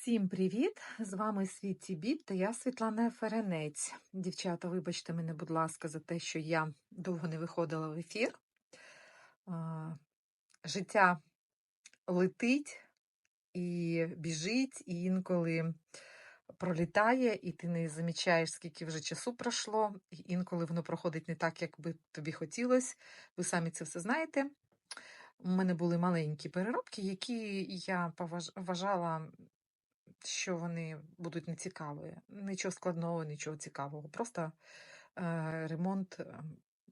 Всім привіт! З вами Світі Біт та я Світлана Ференець. Дівчата, вибачте мене, будь ласка, за те, що я довго не виходила в ефір. Життя летить і біжить, і інколи пролітає, і ти не замічаєш, скільки вже часу пройшло, і інколи воно проходить не так, як би тобі хотілося. Ви самі це все знаєте. У мене були маленькі переробки, які я вважала що вони будуть нецікаві. Нічого складного, нічого цікавого. Просто е, ремонт е,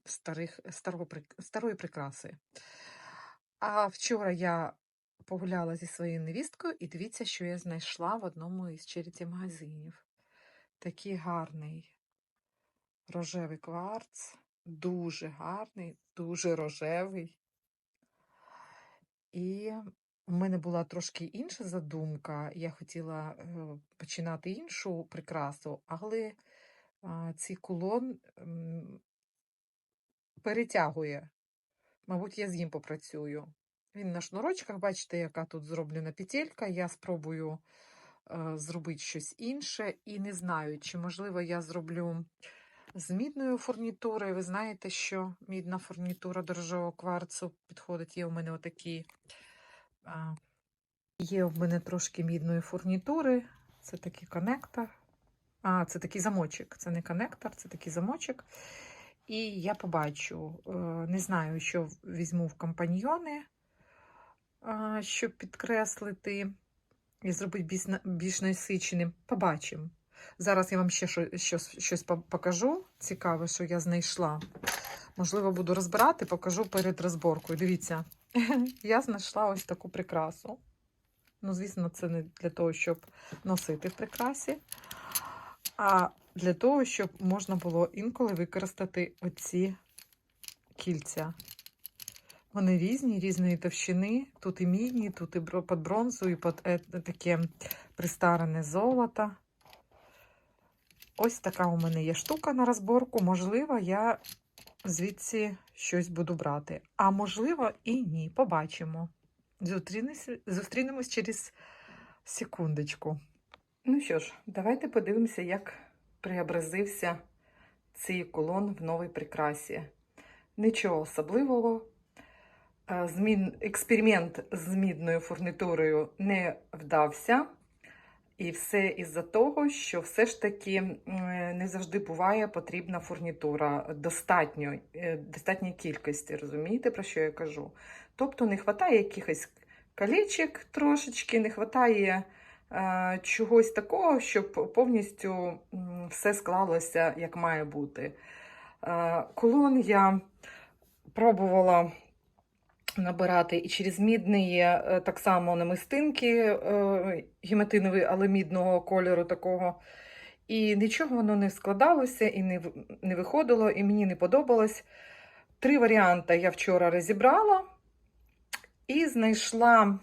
старих, старого, старої прикраси. А вчора я погуляла зі своєю невісткою, і дивіться, що я знайшла в одному із черіті магазинів. Такий гарний рожевий кварц, дуже гарний, дуже рожевий. І у мене була трошки інша задумка. Я хотіла е, починати іншу прикрасу, але цей кулон перетягує. Мабуть, я з ним попрацюю. Він на шнурочках, бачите, яка тут зроблена петелька. Я спробую е, зробити щось інше і не знаю, чи можливо я зроблю з мідною фурнітурою. Ви знаєте, що мідна фурнітура дорожового кварцу підходить. Є у мене отакі. Є в мене трошки мідної фурнітури. Це такий коннектор. А, це такий замочок. Це не коннектор, це такий замочок. І я побачу, е, не знаю, що візьму в компаньйони, щоб підкреслити і зробити більш, насиченим. Побачимо. Зараз я вам ще щось, щось покажу. Цікаве, що я знайшла. Можливо, буду розбирати, покажу перед розборкою. Дивіться, я знайшла ось таку прикрасу. Ну, звісно, це не для того, щоб носити в прикрасі, а для того, щоб можна було інколи використати оці кільця. Вони різні, різної товщини. Тут і мідні, тут і під бронзу, і під е, таке пристарене золото. Ось така у мене є штука на розборку. Можливо, я звідси щось буду брати. А можливо, і ні. Побачимо. Зустрінемось, через секундочку. Ну що ж, давайте подивимося, як преобразився цей кулон в новій прикрасі. Нічого особливого. Е, Змін... Експеримент з мідною фурнітурою не вдався. І все із-за того, що все ж таки не завжди буває потрібна фурнітура достатньо, е, достатньої кількості. Розумієте, про що я кажу? Тобто не вистачає якихось колечок трошечки, не вистачає е, чогось такого, щоб повністю все склалося як має бути. Е, Кулон я пробувала набирати і через мідний е, так само намистинки е, гематинові, але мідного кольору такого. І нічого воно не складалося і не, не виходило, і мені не подобалось. Три варіанти я вчора розібрала і знайшла,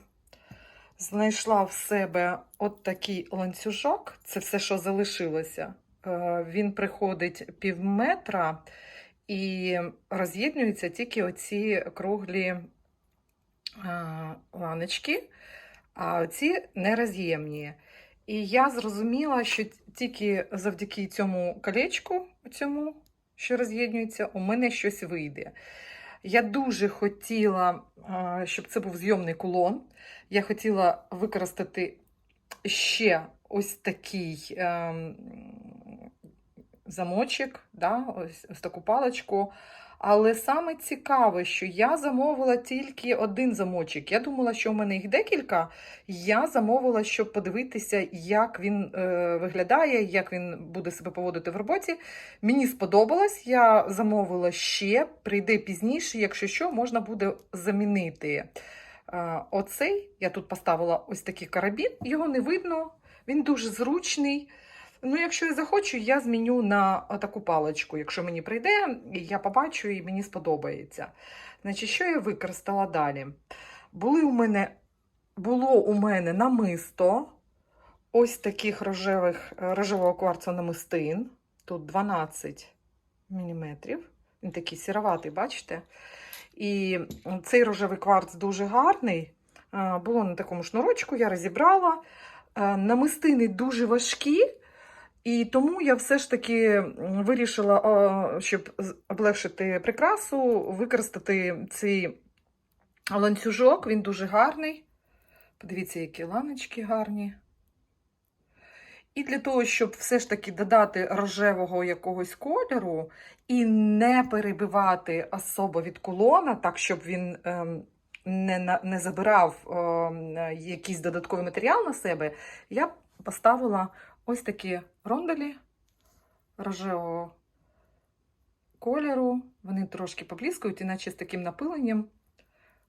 знайшла в себе от такий ланцюжок. Це все, що залишилося. Е, Він приходить пів метра і роз'єднуються тільки оці круглі ланочки, а ці нероз'ємні. І я зрозуміла, що тільки завдяки цьому колечку, цьому, що роз'єднується, у мене щось вийде. Я дуже хотіла, щоб це був зйомний кулон. Я хотіла використати ще ось такий ем, замочок, да, ось, ось таку паличку. Але саме цікаве, що я замовила тільки один замочок. Я думала, що у мене їх декілька. Я замовила, щоб подивитися, як він е, виглядає, як він буде себе поводити в роботі. Мені сподобалось, я замовила ще, прийде пізніше, якщо що, можна буде замінити. Е, оцей я тут поставила ось такий карабін, його не видно, він дуже зручний. Ну, якщо я захочу, я зміню на таку паличку. Якщо мені прийде, я побачу і мені сподобається. Значить, що я використала далі? Були у мене, було у мене намисто ось таких рожевих, рожевого кварцу намистин. Тут 12 мм. Він такий сіроватий, бачите? І цей рожевий кварц дуже гарний. Було на такому шнурочку, я розібрала. Намистини дуже важкі, і тому я все ж таки вирішила, щоб облегшити прикрасу, використати цей ланцюжок. Він дуже гарний. Подивіться, які ланочки гарні. І для того, щоб все ж таки додати рожевого якогось кольору і не перебивати особо від кулона, так щоб він ем, не, не забирав ем, якийсь додатковий матеріал на себе, я поставила ось такі ронделі рожевого кольору. Вони трошки поблискують, іначе з таким напиленням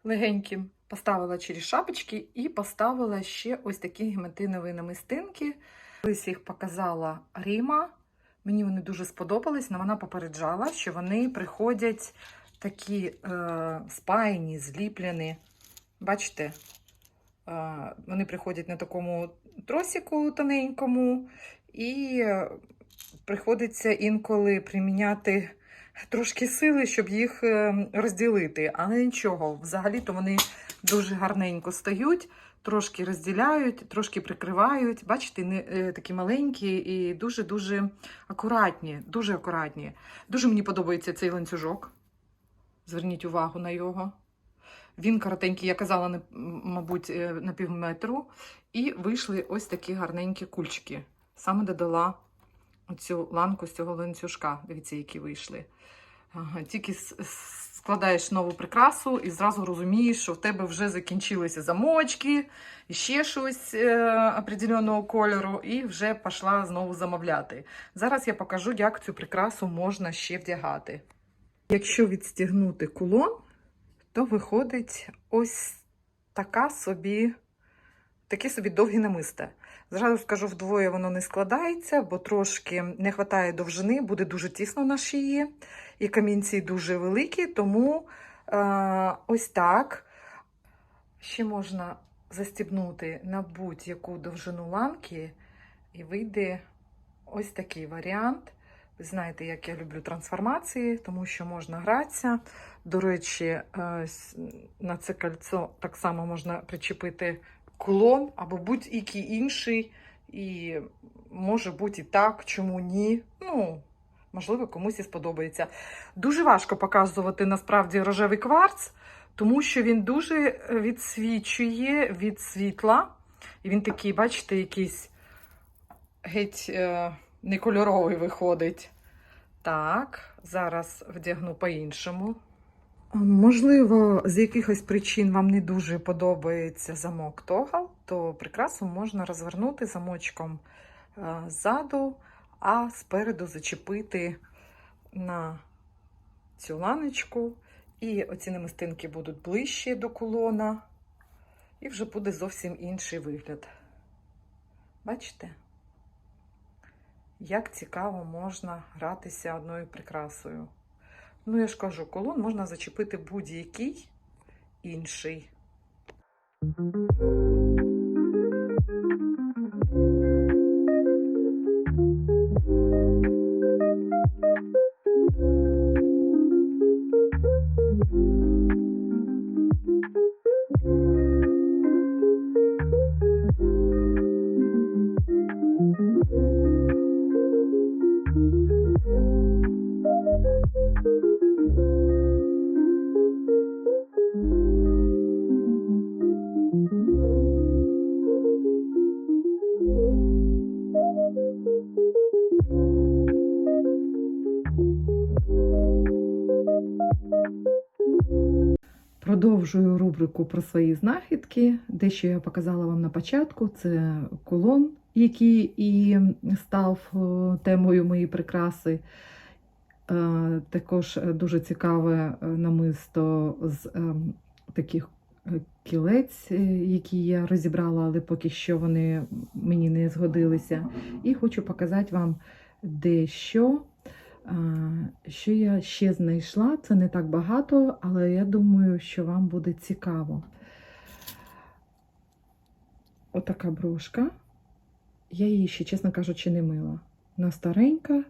легеньким. Поставила через шапочки і поставила ще ось такі гематинові намистинки. Колись їх показала Ріма. Мені вони дуже сподобались, але вона попереджала, що вони приходять такі е, спаяні, зліплені. Бачите? Е, вони приходять на такому тросику тоненькому, і е, приходиться інколи приміняти трошки сили, щоб їх е, розділити. Але нічого, взагалі-то вони дуже гарненько стають, трошки розділяють, трошки прикривають. Бачите, не, е, такі маленькі і дуже-дуже акуратні. Дуже акуратні. Дуже мені подобається цей ланцюжок. Зверніть увагу на його. Він коротенький, я казала, мабуть, на півметру. І вийшли ось такі гарненькі кульчики. Саме додала оцю ланку з цього ланцюжка. Дивіться, які вийшли. Тільки складаєш нову прикрасу і зразу розумієш, що в тебе вже закінчилися замочки, ще щось е, определеного кольору, і вже пішла знову замовляти. Зараз я покажу, як цю прикрасу можна ще вдягати. Якщо відстігнути кулон, то виходить ось така собі, таке собі довгі намисте. Зразу скажу, вдвоє воно не складається, бо трошки не вистачає довжини, буде дуже тісно на шиї, і камінці дуже великі, тому е, ось так. Ще можна застібнути на будь-яку довжину ланки, і вийде ось такий варіант. Ви знаєте, як я люблю трансформації, тому що можна гратися. До речі, е, на це кольцо так само можна причепити кулон або будь-який інший. І може бути і так, чому ні. Ну, можливо, комусь і сподобається. Дуже важко показувати насправді рожевий кварц, тому що він дуже е, відсвічує від світла. І він такий, бачите, якийсь геть е, некольоровий виходить. Так, зараз вдягну по-іншому. Можливо, з якихось причин вам не дуже подобається замок тогал, то прикрасу можна розвернути замочком е, ззаду, а спереду зачепити на цю ланочку. І оці намистинки будуть ближче до кулона, і вже буде зовсім інший вигляд. Бачите? Як цікаво можна гратися одною прикрасою. Ну, я ж кажу, колон можна зачепити будь-який інший. Продовжую рубрику про свої знахідки. Дещо я показала вам на початку. Це колон, який і став е, темою моєї прикраси. Е, Також дуже цікаве е, намисто з е, таких е, кілець, е, які я розібрала, але поки що вони мені не згодилися. І хочу показати вам дещо. Що я ще знайшла? Це не так багато, але я думаю, що вам буде цікаво. Отака брошка. Я її ще, чесно кажучи, не мила. Вона старенька.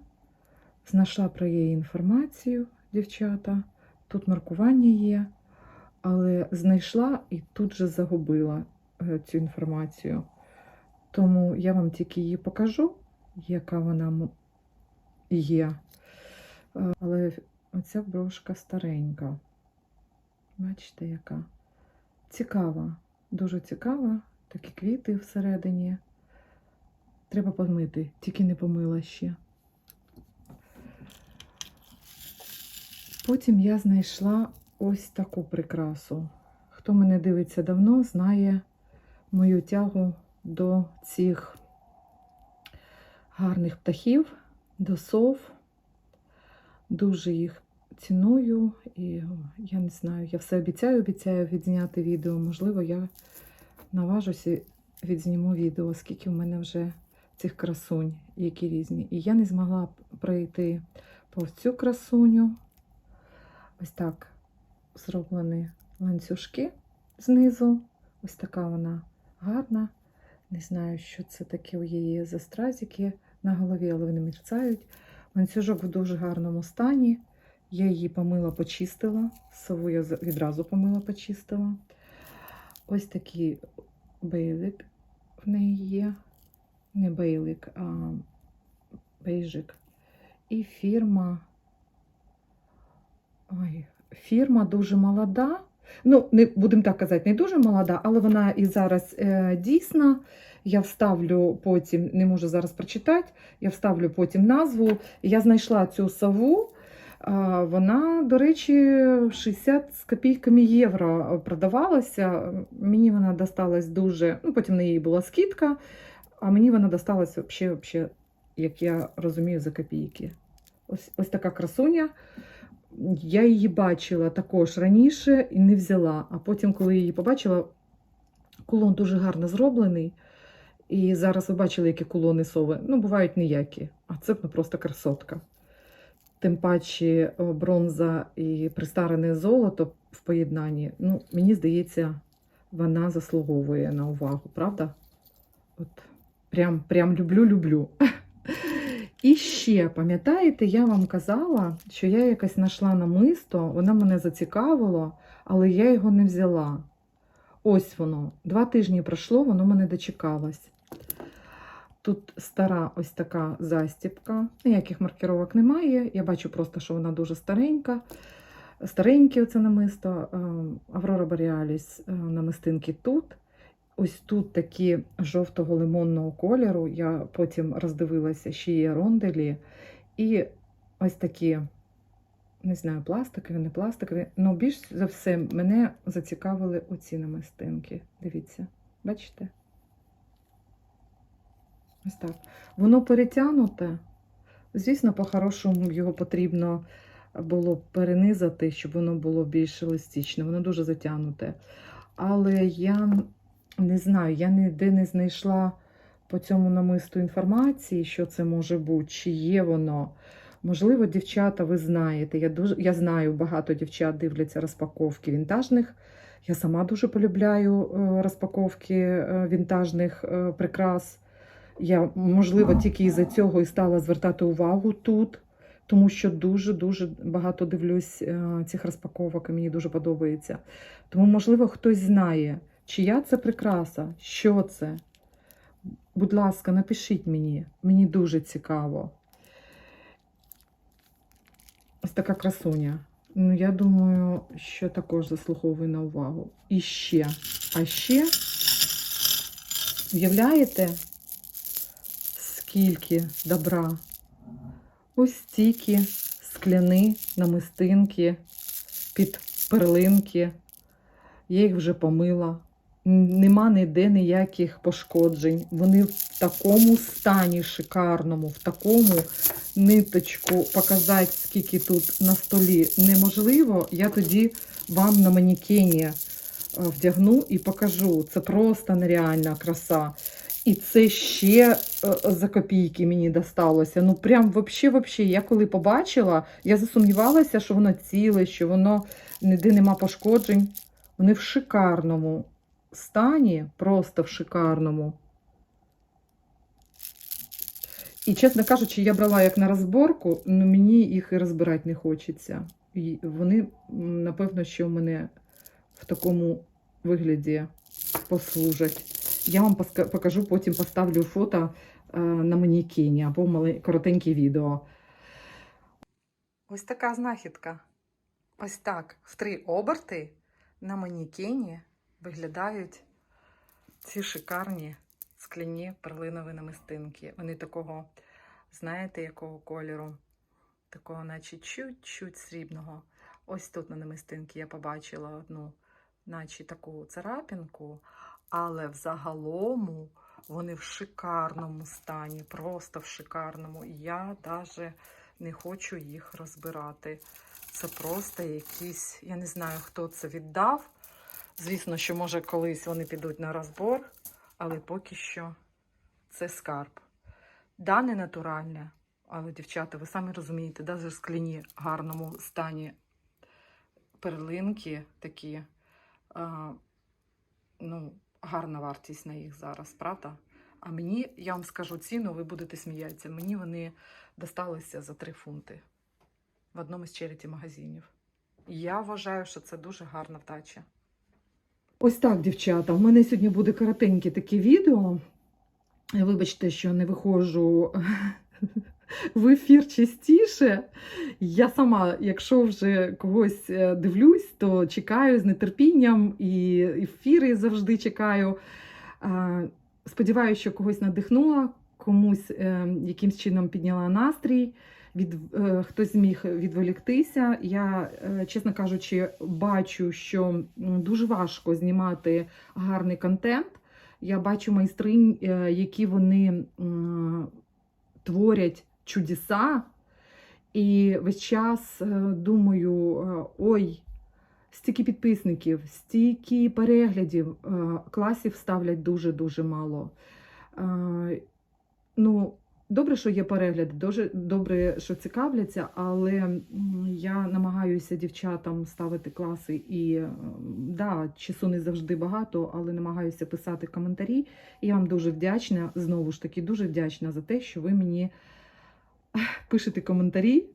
Знайшла про її інформацію, дівчата. Тут маркування є, але знайшла і тут же загубила е, цю інформацію. Тому я вам тільки її покажу, яка вона є. Е, Але оця брошка старенька. Бачите, яка? Цікава, дуже цікава. Такі квіти всередині. Треба помити, тільки не помила ще. Потім я знайшла ось таку прикрасу. Хто мене дивиться давно, знає мою тягу до цих гарних птахів, до сов. Дуже їх ціную і я не знаю, я все обіцяю, обіцяю відзняти відео. Можливо, я наважуся і відзніму відео, скільки в мене вже цих красунь, які різні. І я не змогла пройти повз цю красуню. Ось так зроблені ланцюжки знизу. Ось така вона гарна. Не знаю, що це таке у її за стразики на голові, але вони мерцають. Ланцюжок в дуже гарному стані. Я її помила, почистила. Сову я відразу помила, почистила. Ось такий бейлик в неї є. Не бейлик, а бейжик. І фірма. Ой, фірма дуже молода. Ну, не будемо так казати, не дуже молода, але вона і зараз е, дійсна. Я вставлю потім, не можу зараз прочитати, я вставлю потім назву. Я знайшла цю сову. Вона, до речі, 60 з копійками євро продавалася. Мені вона досталась дуже. Ну, потім на її була скидка, а мені вона досталась взагалі, взагалі, як я розумію, за копійки. Ось, ось така красуня. Я її бачила також раніше і не взяла. А потім, коли її побачила, кулон дуже гарно зроблений. І зараз ви бачили, які кулони сови. Ну, бувають ніякі, а це ну, просто красотка. Тим паче бронза і пристарене золото в поєднанні. Ну, мені здається, вона заслуговує на увагу, правда? От прям, прям люблю-люблю. І ще, пам'ятаєте, я вам казала, що я якось знайшла намисто, воно мене зацікавило, але я його не взяла. Ось воно. Два тижні пройшло, воно мене дочекалось. Тут стара ось така застіпка. Ніяких маркировок немає. Я бачу просто, що вона дуже старенька. Стареньке оце намисто. Е, Аврора Боріаліс е, намистинки тут. Ось тут такі жовтого лимонного кольору. Я потім роздивилася, ще є ронделі. І ось такі, не знаю, пластикові, не пластикові. Ну, більш за все, мене зацікавили оці намистинки. Дивіться, бачите? Ось так. Воно перетягнуте. Звісно, по-хорошому його потрібно було перенизати, щоб воно було більш еластичне. Воно дуже затягнуте. Але я не знаю, я ніде не знайшла по цьому намисту інформації, що це може бути, чи є воно. Можливо, дівчата, ви знаєте. Я дуже я знаю, багато дівчат дивляться розпаковки вінтажних. Я сама дуже полюбляю е, розпаковки е, вінтажних е, прикрас. Я, можливо, тільки із-за цього і стала звертати увагу тут, тому що дуже-дуже багато дивлюсь е, цих розпаковок і мені дуже подобається. Тому, можливо, хтось знає, чия це прикраса, що це. Будь ласка, напишіть мені, мені дуже цікаво. Ось така красуня. Ну, я думаю, що також заслуговує на увагу. І ще. А ще, уявляєте, скільки добра? Ось стільки скляни, намистинки, під перлинки. Я їх вже помила. Нема ніде ніяких пошкоджень. Вони в такому стані шикарному, в такому ниточку показати, скільки тут на столі неможливо. Я тоді вам на манікені е, вдягну і покажу. Це просто нереальна краса. І це ще е, за копійки мені досталося. Ну, прям вообще, вообще, я коли побачила, я засумнівалася, що воно ціле, що воно ніде нема пошкоджень. Вони в шикарному стані, просто в шикарному. І, чесно кажучи, я брала як на розборку, але мені їх і розбирати не хочеться. І вони, напевно, що в мене в такому вигляді послужать. Я вам покажу, потім поставлю фото е, на манікені або коротеньке відео. Ось така знахідка. Ось так, в три оберти на манікені виглядають ці шикарні скляні перлинові намистинки. Вони такого, знаєте, якого кольору? Такого, наче чуть-чуть срібного. Ось тут на намистинці я побачила одну, наче таку царапінку, але взагалому вони в шикарному стані, просто в шикарному. І я навіть не хочу їх розбирати. Це просто якісь, я не знаю, хто це віддав. Звісно, що може колись вони підуть на розбор, але поки що це скарб. Да, не натуральне, але, дівчата, ви самі розумієте, да, за скляні в гарному стані перлинки такі. А, ну, гарна вартість на їх зараз, правда? А мені, я вам скажу ціну, ви будете сміятися. Мені вони досталися за 3 фунти в одному з череті магазинів. Я вважаю, що це дуже гарна вдача. Ось так, дівчата. У мене сьогодні буде коротеньке таке відео. Вибачте, що не виходжу в ефір частіше. Я сама, якщо вже когось е, дивлюсь, то чекаю з нетерпінням і ефіри завжди чекаю. Сподіваюся, що когось надихнула, комусь е, якимсь чином підняла настрій. Від, е, хтось зміг відволіктися. Я, чесно кажучи, бачу, що дуже важко знімати гарний контент. Я бачу майстринь, які вони творять чудеса. І весь час е, думаю: е, ой, стільки підписників, стільки переглядів, е, класів ставлять дуже-дуже мало. Ну, добре, що є перегляди, дуже добре, що цікавляться, але я намагаюся дівчатам ставити класи і да, часу не завжди багато, але намагаюся писати коментарі. І я вам дуже вдячна, знову ж таки, дуже вдячна за те, що ви мені пишете коментарі,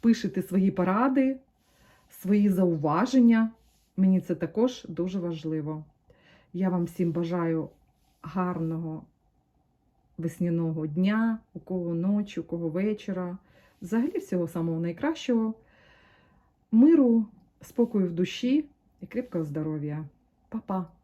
пишете свої поради, свої зауваження. Мені це також дуже важливо. Я вам всім бажаю гарного весняного дня, у кого ночі, у кого вечора. Взагалі всього самого найкращого. Миру, спокою в душі і крепкого здоров'я. Па-па!